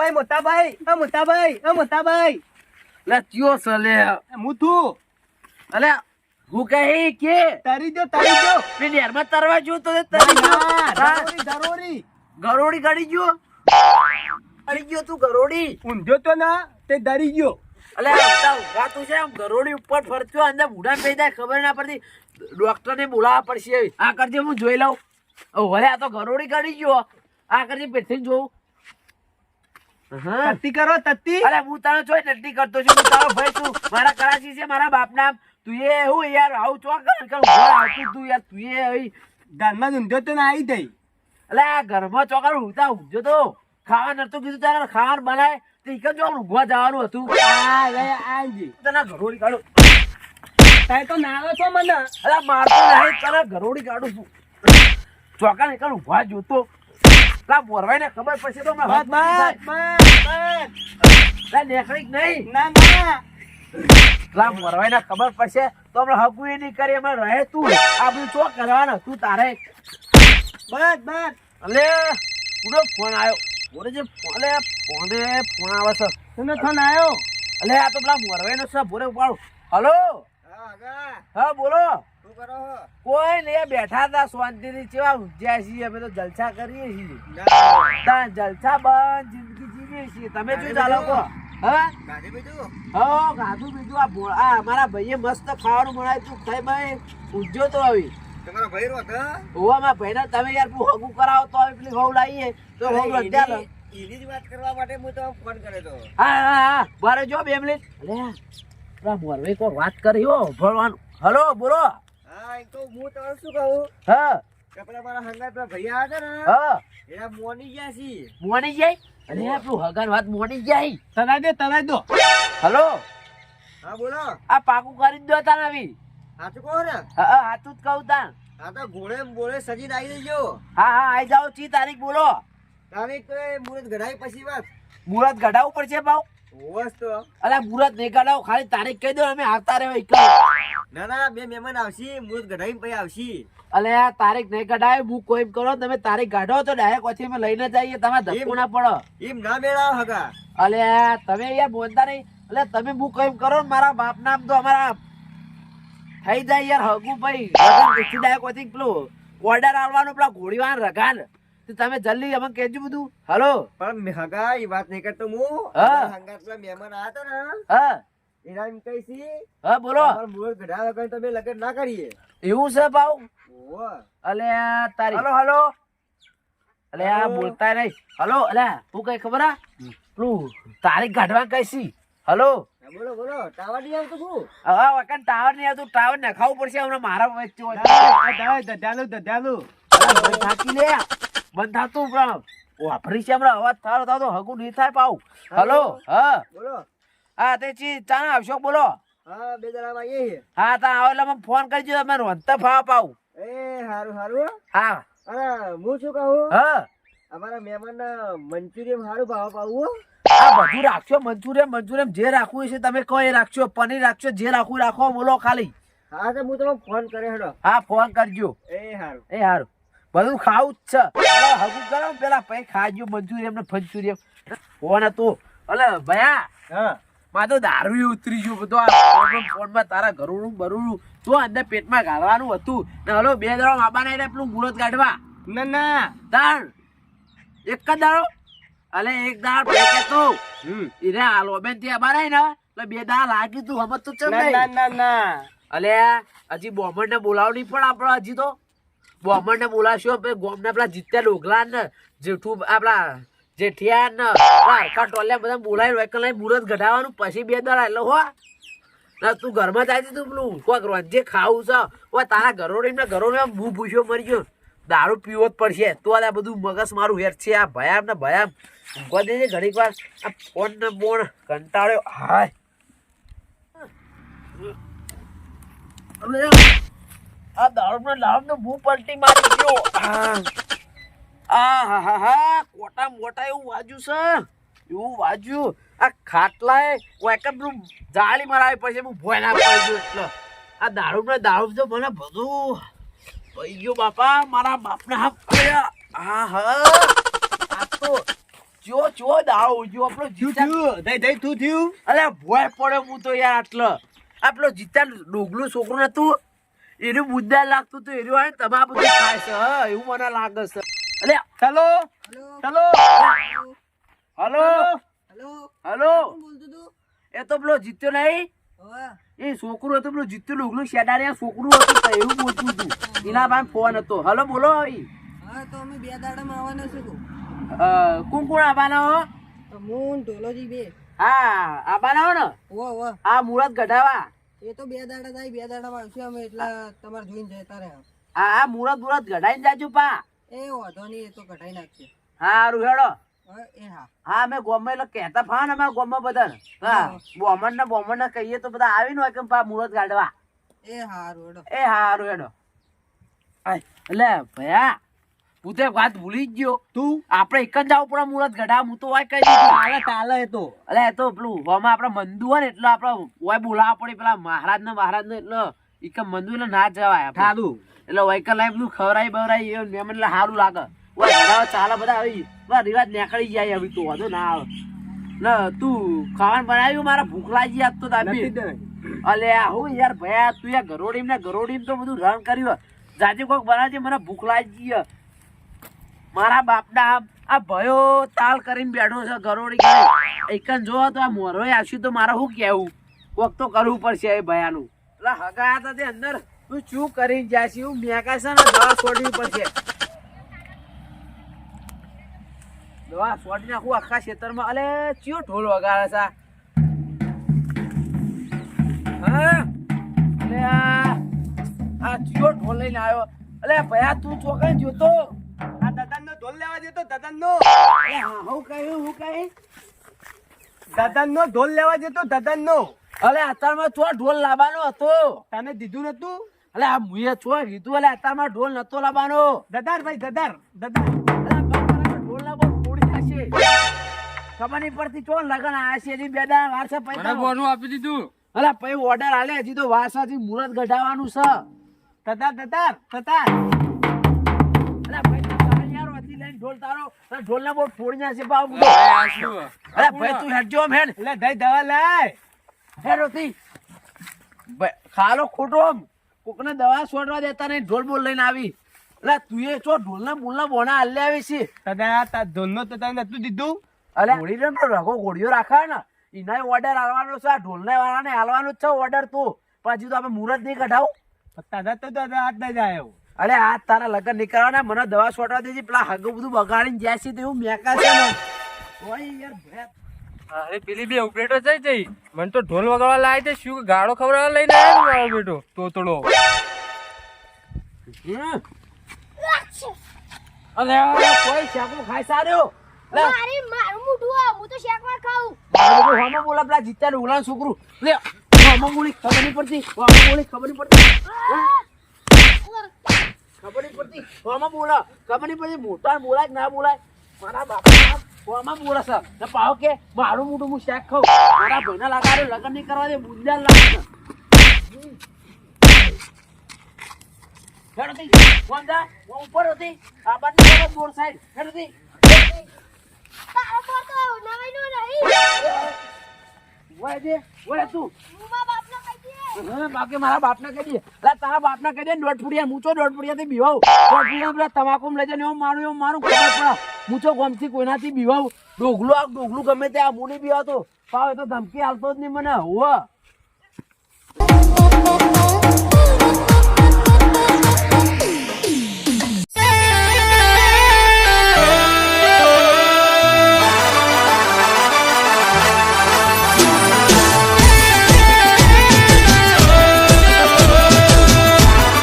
મોટાભાઈ મોટાભાઈ આ મોટાભાઈ આ મોટાભાઈ લે ચિયો સલે? હું તું અલે હું કહી કે તરી દો તરી દો. પેલી નેરમાં તરવા જો તો તરી દો. હા? ધરોરી ગરોડી ગડી ગયો? ગડી ગયો તું ગરોડી? ઊંધો તો ના તે ડરી ગયો. અલે ઊંઘા તું છે આમ ગરોડી ઉપર ફરતો અંદર બુઢા થઈ જાય ખબર ના પડતી. ડોક્ટર ને બોલાવવા પડશે. આ કરજે હું જોઈ લઉં. ઓ વરે આ તો ગરોડી ગડી ગયો. આ કરજે પેટથી જોઉં. હા તત્તી કરો તત્તી. અરે હું તને ચોય તત્તી કરતો છું હું તારો ભાઈ છું. મારા કરાચી છે મારા બાપ નામ. તું એ હું યાર આવું ચોક કર કર આવતું તું યાર? તું એ ઘરમાં ઊંધો તો ના આવી થઈ અલે આ ઘરમાં ચોકર ઉતા ઊંઘજો તો. ખાવા નતું કીધું તારે ખાવાનું બનાય. તો એક જો ઊંઘવા જવાનું હતું? તને ઘરોડી કાઢું. તારે તો નાલો છો મને. અરે મારતો નહીં તને ઘરોડી કાઢું છું. ચોકર કાઢું ઊભા જોતો. લા મોરવાઈને ખબર પડશે તો હમણાં બસ બસ લા નેકળી નહીં. ના ના. લા મોરવાઈને ખબર પડશે તો હમણાં હકુ એ નહીં કરી હમણાં રહે તું. આ બધું ચોક કરવાનું? તું તારે. બસ બસ. અલે પૂરો ફોન આવ્યો. બોલે છે ફોન ફોને ફોન આવે છે. તને ફોન આવ્યો? અલે આ તો પેલા મોરવાઈનો છે બોલે ઉપાડો. હલો? હા બોલો. કોઈ નહીં બેઠા હતા શાંતિથી. ચેવા ઊંઘ્યા છીએ? અમે તો જલસા કરીએ છીએ. ના જલસા બંધ જિંદગી જીવીએ છીએ. તમે શું ચાલો કહો હા? ગાડી બીજું? હો ગાધું બીજું. આ ભો- આ ભાઈએ મસ્ત ખાવાનું બનાવ્યું તું ખાઈ ભાઈ ઊંઘ્યો તો આવી તમારો ભાઈ રોત ઓવા માં ભાઈને તમે યાર પેલું હગું કરાવો તો પેલી લાવીએ. એની જ વાત કરવા માટે હું તો ફોન કર્યો તો હા હા હા બારે જો બે મિનિટ. અલે પેલા મોરવે કોઈ વાત કરી હો ભણવાનું હલો બોલો. તો હું તમને શું કહું? હા. કે મારા હંગાત ભૈયા હતા ને હા. એના મોની ગયા છી. મોની જાય? અરે આ પેલું વાત મોની જાય. તરાઈ દો તરાઈ દો. હલો? હા બોલો. આ પાકું કરી દો તા નવી સાચું કહો ને? હા હા હાચું જ કહું તા હા તો ઘોડે બોલે બોળે આવી જજો. હા હા આવી જાઓ ચી તારીખ બોલો. તારીખ તો એ મુહૂર્ત ઘડાઈ પછી વાત. મુહૂર્ત ઘડાવવું પડશે ભાવ અરે મુહૂર્ત નહીં ખાલી તારીખ કહી દો અમે આવતા રહેવા ના ના બે મહેમાન આવશી મુહૂર્ત ઘડાઈ પછી આવશી. અલે તારીખ નહીં કઢાય બુક કોઈ કરો તમે તારીખ કાઢો તો ડાયરેક્ટ પછી અમે લઈને જઈએ તમે ધક્કો ના પડો. એમ ના મેળાવ હગા. અલે તમે યાર બોલતા નહીં. અલે તમે બુક કોઈ કરો ને મારા બાપ નામ તો અમારા થઈ જાય યાર હગુ ભાઈ. ડાયરેક્ટ પછી પેલું ઓર્ડર આવવાનો પેલા ઘોડીવાન રગાન તો તમે જલ્દી અમે કહેજો બધું હાલો પણ હગા એ વાત નહીં કરતો હું હા. હંગાત પેલા મહેમાન આવ્યા હતા ને હા એના એમ કહી છી હા બોલો મૂળ ઘડાવ્યા વગર તમે લગન ના કરીએ એવું છે ભાવ અલે તારી હલો હલો અલે આ બોલતા નહીં હલો અલે તું કઈ ખબર આ પેલું તારીખ કાઢવા કઈ છી હલો બોલો બોલો ટાવર નહીં આવતું હું વખત ટાવર નહીં આવતું ટાવર નખાવું પડશે હમણાં મારા વચ્ચે થાકી લે બંધ થતું પણ વાપરી છે હમણાં અવાજ થારો થતો હગું નહીં થાય પાઉ. હલો હા. બોલો. હા તે ચી ચાના આવશો? બોલો. હા બે આવીએ હા તા આવો એટલે મને ફોન કરજો તમે રોંધતા ફાવા પાઉ. એ હારું હારું હા. અરે હું શું કહું? હા. અમારા મહેમાન મંચુરિયમ હારું ભાવ પાવું આ બધું રાખશો મંચુરિયન મંચુરિયમ જે રાખવું છે તમે કહો એ રાખશો પનીર રાખશો જે રાખવું રાખો બોલો ખાલી. હા તો હું તમને ફોન કર્યો હેડો. હા ફોન કરજો. એ હારું. એ હારું. બધું ખાવું જ છે. હગું કરો પેલા પછી ખાજો મંચુરિયમ ને ફંચુરિયમ ફોન હતું. અલે ભયા હા. માં તો દારૂ ઉતરી ગયું. બધું ફોનમાં તારા ઘરનું બરું તો અંદર પેટમાં ગાળવાનું હતું. ને હલો બે દાડો માબાના ને પેલું મુહૂર્ત કાઢવા. ના ના. તાણ એક જ દાડો. અલે એક દાડ પેકે તો હમ. આ લોબેનથી અમારે ને તો બે દાળ લાગ્યું તું હમત તો ચમ ના ના અલે હજી બોમણ ને બોલાવવાની પણ આપણે હજી તો. બોમણ ને પછી ગોમના પેલા જીત્યા ડોગલા ને જેઠું આપડા જેઠિયા ને આખા ટોલિયા બધા બોલાવી કલાઈ મુહૂર્ત ઘટાવાનું પછી બે દાડા એટલે હો. ના, તું ઘરમાં જાય તું પેલું, કોક રોજે ખાવું છે. ઓ તારા ઘરોડી ને ઘરોડી હું ભૂસ્યો મરી ગયો. દારૂ પીવો જ પડશે. તો આ બધું મગજ મારું હેર છે. આ ભયામ ને ભયામ. ઊંઘવા દેજે ઘડીક વાર. આ ફોન ને બોણ કંટાળ્યો. હાય. આ દારૂ ને ભૂ પલટી મારી ગયો. આ હા હા હા કોટા મોટા એવું વાજ્યું છે. એવું વાજ્યું. આ ખાટલાએ એક પેલું જાળી મરાવી પડશે હું ભોય ના પડી એટલે. આ દારૂ ને દારૂ તો મને બધું પડી ગયો બાપા. મારા બાપના હાથ પડ્યા હા હા. આ તો જો ચો દારૂ જો આપણો થયું? દઈ દઈ તું થયું? અલે ભોય પડ્યો હું તો યાર આટલો. આપણો જીતા ડોગલું છોકરું નતું. એનું મુદ્દા લાગતું હતું એનું આને તમા બધું ખાય છે એવું મને લાગે છે. અલે હેલો? હેલો? હલો? હેલો? બોલતું તું? એ તો પેલો જીત્યો નહીં. એ છોકરું હતું પેલું જીત્યું ડોગલું શેડારે છોકરું હતું એવું બોલતું હતું એના પાસે ફોન હતો. હલો બોલો ભાઈ. હા તો અમે બે દાડામાં આવવાના છું કોણ કોણ આવવાના હો? તો હું ઢોલોજી બે. હા આવવાના હો ને? વો આ મુરત ગઢાવા. એ તો બે દાડા થાય બે દાડામાં આવશે અમે એટલે તમારે જોઈને જતા રહ્યા હા હા મુરત મુરત ગઢાઈને જાજો પા. એ વાંધો નહીં એ તો ઘડાઈ નાખશે હા એ હા. હા અમે ગોમાં એટલે કહેતા ફા ને અમારા ગોમાં બધા હા બોમણ ને બોમણ ને કહીએ તો બધા આવીને હોય કે પા મુરત ગાડવા એ હારું હેડો. એ હારું હેડો. એટલે ભયા. હું તો વાત ભૂલી જ ગયો. તું? આપણે એક જ જવું પડે મુરત ગઢા હું તો હોય કહી દીધું. તાલે તાલે એ તો. અલે એ તો પેલું હોમાં આપણે મંદુ હોય ને એટલે આપણે હોય બોલાવવા પડે. પેલા મહારાજ ને મહારાજ ને એટલે એક મંદુ એટલે ના જવાય. સારું એટલે વહીકલ લાઈ બધું ખવરાઈ બવરાઈ એ મેમન એટલે સારું લાગે. ઓય ગઢાવા ચાલે બધા આવી. રિવાજ નીકળી જાય હવે તો વાંધો ના આવે. ને તું ખાવાનું બનાવ્યું? મારા ભૂખ લાગી આજ તો નથી તાપી દે અલે હું યાર ભયા તું યાર ગરોડીમ ને ગરોડીમ તો બધું રન કર્યું જાજે કોક બનાવજે મને ભૂખ લાગી છે. મારા બાપના આમ આ ભયો તાલ કરીને બેઠો છે ગરોડી એક જ જોવો તો આ મોરો આવશું તો મારે શું કેવું કોક તો કરવું પડશે એ ભયાનું. એટલે હગા હતા તે અંદર. તું શું કરીને જાય છે એવું મેકા છે ને દવા છોડવી પડશે. દવા છોડી નાખું આખા ખેતરમાં અલે, ચિયો ઢોલ વગાડે છે? હા? અલે આ ચિયો ઢોલ લઈને આવ્યો. અલે ભયા, તું ચોકડી જોતો? ઢોલ લેવા જતો દાદાનો. નો હા હું કહ્યું હું કહી દાદાનો ઢોલ લેવા જતો દાદાનો. અલે અત્યારમાં ચો ઢોલ લાવવાનો હતો. તને દીધું નતું? અલે આ મુએ છો કીધું અલે અત્યારમાં ઢોલ નતો લાવવાનો. દદાર ભાઈ દદાર દદાર. ઢોલ ના બહુ ફોડી નાખશે ખબર નહીં પડતી ચો લગન આયા છે હજી બે દાડા વાર છે પૈસા. આપી દીધું. અલે પછી ઓર્ડર આલે હજી તો વારસાથી મુરત ગઢાવાનું છે. દદાર દદાર દદાર. ઢોલ તારો. ઢોલ ના બહુ ફોડી નાખશે બાપ. અરે ભાઈ તું હેડજો આમ હેડ. એટલે દઈ દવા લાય હે રોતી. ખાલો ખોટો આમ. કોકને દવા છોડવા દેતા નહીં ઢોલ બોલ લઈને આવી. એટલે તું એ ચો ઢોલના બોલના બોના હાલે આવી છે. તદા તા ઢોલનો તો તને નતું દીધું? અલે ઘોડી તો રઘો ઘોડીઓ રાખા ને. એના ઓર્ડર આલવાનો છે આ ઢોલના વાળાને આલવાનો જ છે ઓર્ડર તો. પછી તો આપણે મુહૂર્ત નહીં કઢાવું. દાદા તો દાદા હાથ નહીં જાય અરે આ તારા લગન નીકળવાના મને દવા છોટવા દેજે પેલા હગો બધું બગાડીને જાય છે તેવું મેકા છે ને. ઓય યાર ભેટ. અરે પેલી બે ઉપરેટો જઈ જઈ. મને તો ઢોલ વગાડવા લાય છે શું ગાળો ખવડાવવા લઈને આવ્યો મારો બેટો? તોતડો. અરે કોઈ શાકું ખાઈ સાર્યો મારી મારું મુઢું આ, હું તો શેકમાં ખાઉં. મારું હોમો બોલા પેલા જીત્યા ઉલાન છોકરું. લે હમો બોલી ખબર નહીં પડતી હમો બોલી ખબર નહીં પડતી? ખબર નહીં પડતી હોમો બોલા ખબર નહીં પડતી મોટા બોલાય કે ના બોલાય મારા બાપા હોમો બોલા સર ને પાવ કે મારું મોટું હું શેક ખાઉં મારા ભાઈને લગાડે લગ્ન નહીં કરવા દે બુંદા લાગે હેડ હતી વંદા હું ઉપર હતી આ બાજુ બોર સાઈડ હેડ હતી તારો ફોટો નવાઈનું નહીં ઓય દે ઓય તું બાકી મારા બાપને કહી દે તારા બાપને કહી દે દોઢ મૂચો દોઢ ફૂડિયાથી બીવાવ દોઢ તમાકુ લઈ જાય મારું મારું ખબર પડે. મૂચો ગમથી કોઈનાથી બીવાવ ડોગલું, આ ડોગલું ગમે તે આ મુની બીવાતો. પાવ એ તો ધમકી હાલતો જ નહીં મને, હોવ.